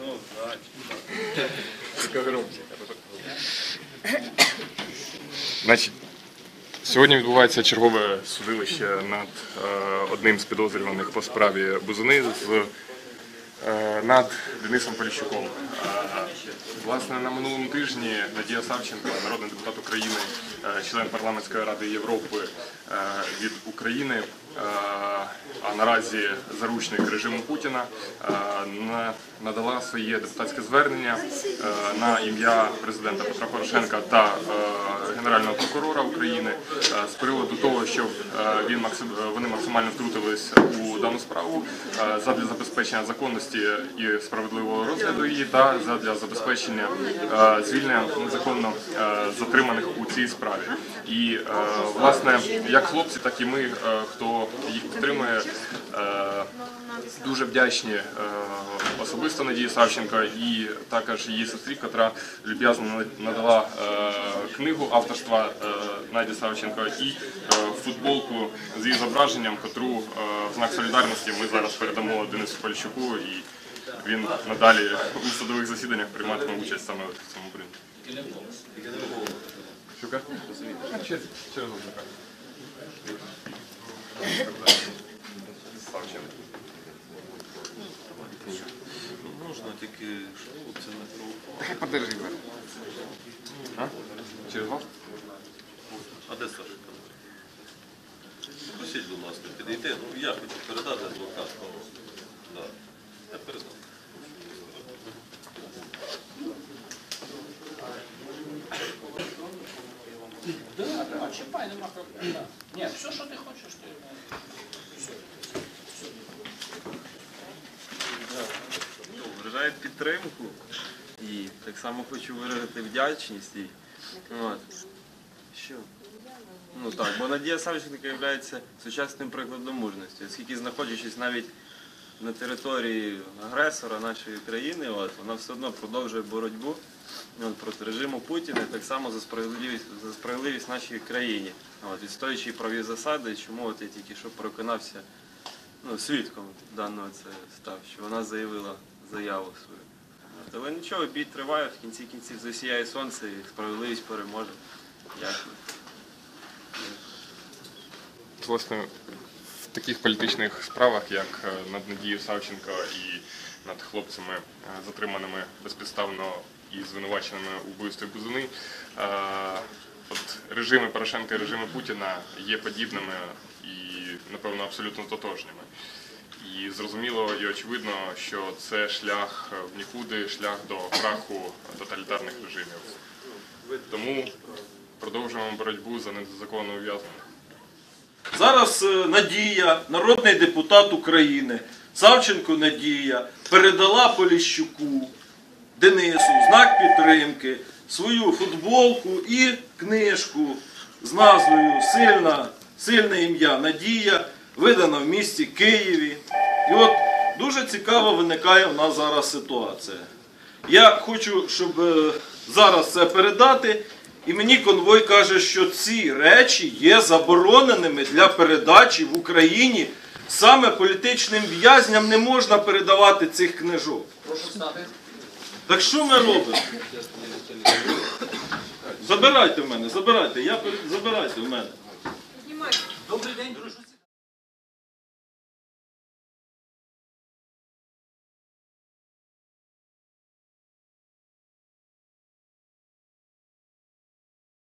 Ну, так. Значить, сьогодні відбувається чергове судилище над е, одним з підозрюваних по справі Бузини з е, над Денисом Поліщуком. Власне, на минулому тижні Надія Савченко, народний депутат України, е, член парламентської ради Європи від України, а наразі заручник режиму Путіна, на- надала своє депутатське звернення на ім'я президента Петра Порошенка та генерального прокурора України з приводу того, щоб він вони максимально втрутились у дану справу задля забезпечення законності і справедливого розгляду її та задля забезпечення звільнення незаконно затриманих у цій справі. І власне як хлопці, так і ми, е, хто їх підтримує. е, Дуже вдячні е, особисто Надії Савченко і також її сестрі, яка люб'язно надала е, книгу авторства Наді Савченко і футболку з її зображенням, котру в знак солідарності ми зараз передамо Денису Польчуку, і він надалі у судових засіданнях прийматиме участь саме в цьому принципі. Через, через одну Савченко. Можна це не. Подержи. А? Через вас? А де Саша? Просіть, будь ласка, підійти. Ну, я хочу передати адвокату. Да. Я передам. А чіпай, нема проблем. Ні, все, що ти підтримку і так само хочу виразити вдячність. І, от. Що? Ну так, бо Надія Савченко є сучасним прикладом мужності, оскільки знаходячись навіть на території агресора нашої країни, от, вона все одно продовжує боротьбу от, проти режиму Путіна, і так само за справедливість, за справедливість в нашій країні, от, відстоюючи праві засади, чому от я тільки що переконався ну, свідком даного це став, що вона заявила заяву свою. Але нічого, бій триває, в кінці кінців засіяє сонце і справедливість переможе. Дякую. Власне, в таких політичних справах, як е, над Надією Савченко і над хлопцями, е, затриманими безпідставно і звинуваченими у вбивстві Бузини, е, от режими Порошенка і режими Путіна є подібними і, напевно, абсолютно тотожніми. І зрозуміло і очевидно, що це шлях в нікуди, шлях до краху тоталітарних режимів. Тому продовжуємо боротьбу за незаконно ув'язнених. Зараз е, Надія, народний депутат України, Савченко Надія, передала Поліщуку Денису знак підтримки свою футболку і книжку з назвою Сильна, Сильне ім'я Надія, видана в місті Києві. І от дуже цікаво виникає в нас зараз ситуація. Я хочу, щоб е, зараз це передати. І мені конвой каже, що ці речі є забороненими для передачі в Україні. Саме політичним в'язням не можна передавати цих книжок. прошу стати. Так що ми робимо? Забирайте в мене, забирайте, я забирайте в мене. Добрий день, друже.